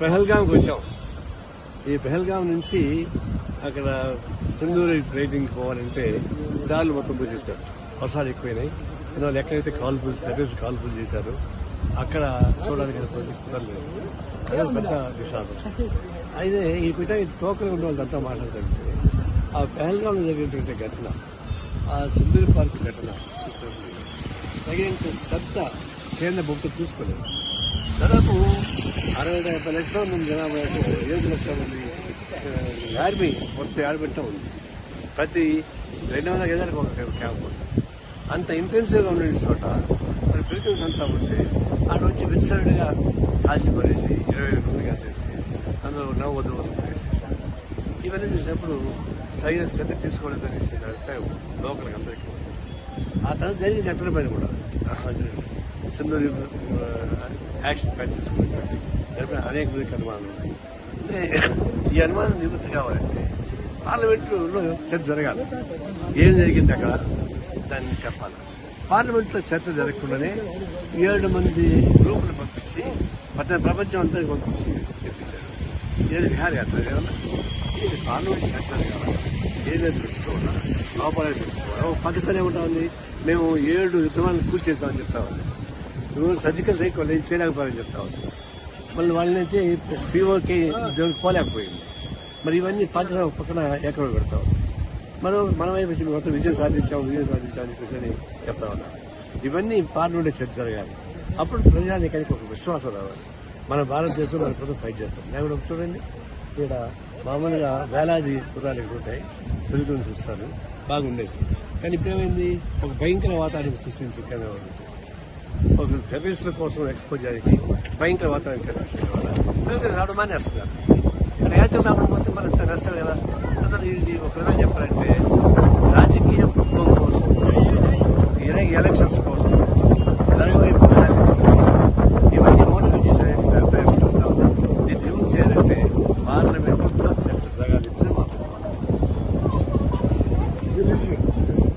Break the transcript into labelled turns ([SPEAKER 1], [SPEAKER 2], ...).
[SPEAKER 1] పెహల్గామ్కి వచ్చాం ఈ పెహల్గాం నుంచి అక్కడ సింధూరి ట్రైనింగ్ పోవాలంటే దారులు మొత్తం పూసేశారు. వర్షాలు ఎక్కువైనాయి. అందువల్ల ఎక్కడైతే కాల్పులు కాల్ కాల్పులు చేశారు అక్కడ చూడడానికి కుదరలేదు. పెద్ద విషాదం. అయితే ఈ విషయం టోకన్ ఉన్న వాళ్ళంతా మాట్లాడుతుంటే ఆ పెహల్గాంలో జరిగినటువంటి ఘటన ఆ సింధూరి పార్క్ ఘటన తగినంత శ్రద్ధ కేంద్ర ప్రభుత్వం చూసుకోలేదు దాదాపు అరవై డెబ్బై లక్షల మంది జనాభా ఏడు లక్షల మంది ఆర్మీ మొత్తం ఆడబెట్ట ఉంది. ప్రతి రెండు వందల ఏదానికి ఒక క్యాంప్ ఉంది. అంత ఇంటెన్సివ్గా ఉండే చోట. మరి పిలికల్స్ అంతా ఉంటే ఆడ వచ్చి విచ్చరుడిగా కాల్చిపడేసి ఇరవై రెండు మంది కాసేసి అందులో నవ్వద్దు వేసేసారు ఇవన్నీ చూసినప్పుడు సైన శ్రద్ధ అనేసి అభిప్రాయం లోకల్కి అందరికీ. ఆ తర్వాత జరిగిన ఘటన పైన కూడా. సింధూరి యాక్షన్ ప్లాన్ తీసుకున్నటువంటి అనేక మందికి అనుమానాలు. ఉన్నాయి అంటే ఈ అనుమానం నివృత్తి కావాలంటే పార్లమెంట్లో చర్చ జరగాలి. ఏం జరిగింది అక్కడ? దాన్ని చెప్పాలి. పార్లమెంట్లో చర్చ జరగకుండానే ఏడు మంది గ్రూపులు పంపించి పద్దెనిమిది ప్రపంచం అంతా పంపించి చెప్పించారు ఏది విహారయాత్ర ఏమన్నా? ఇది పార్లమెంట్ చర్చ జరగాలి? ఏదైతే తెచ్చుకోవాలా లోపలే తెచ్చుకోవాలా పాకిస్తాన్ ఏమంటా మేము ఏడు యుద్ధాలను పూర్తి చేస్తామని చెప్తా ఉంది నువ్వు సర్జికల్ సైకిల్ వాళ్ళు ఏం చేయలేకపోయారని చెప్తా ఉంది మళ్ళీ వాళ్ళ నుంచి పీఓకే దేవుడికి పోలేకపోయింది. మరి ఇవన్నీ పాకిస్తాన్ పక్కన ఎక్కడ పెడతా ఉంది మనం మన వచ్చి మొత్తం విజయం సాధించాం విజయం సాధించామని చెప్పేసి చెప్తా ఉన్నాం ఇవన్నీ పార్లమెంట్ చర్చ జరగాలి. అప్పుడు ప్రజానికానికి ఒక విశ్వాసం రావాలి. మన భారతదేశం మన కోసం ఫైట్ చేస్తాం. లేకపోతే చూడండి. ఇక్కడ మామూలుగా వేలాది గుర్రాలు ఇక్కడ ఉంటాయి. తెలుగుని చూస్తారు. బాగుండేది. కానీ ఇప్పుడు ఏమైంది ఒక భయంకర వాతావరణం సృష్టించి కేంద్రం ఒక టెర్రరిస్టుల కోసం ఎక్స్పోజ్ చేయడానికి భయంకర వాతావరణం కల్పించడం రావడం మానేస్తున్నారు. ఇక్కడ యాత్ర రావడం పోతే మనకు నష్టం కదా. అందరూ ఇది ఒక విధంగా చెప్పాలంటే dirigir.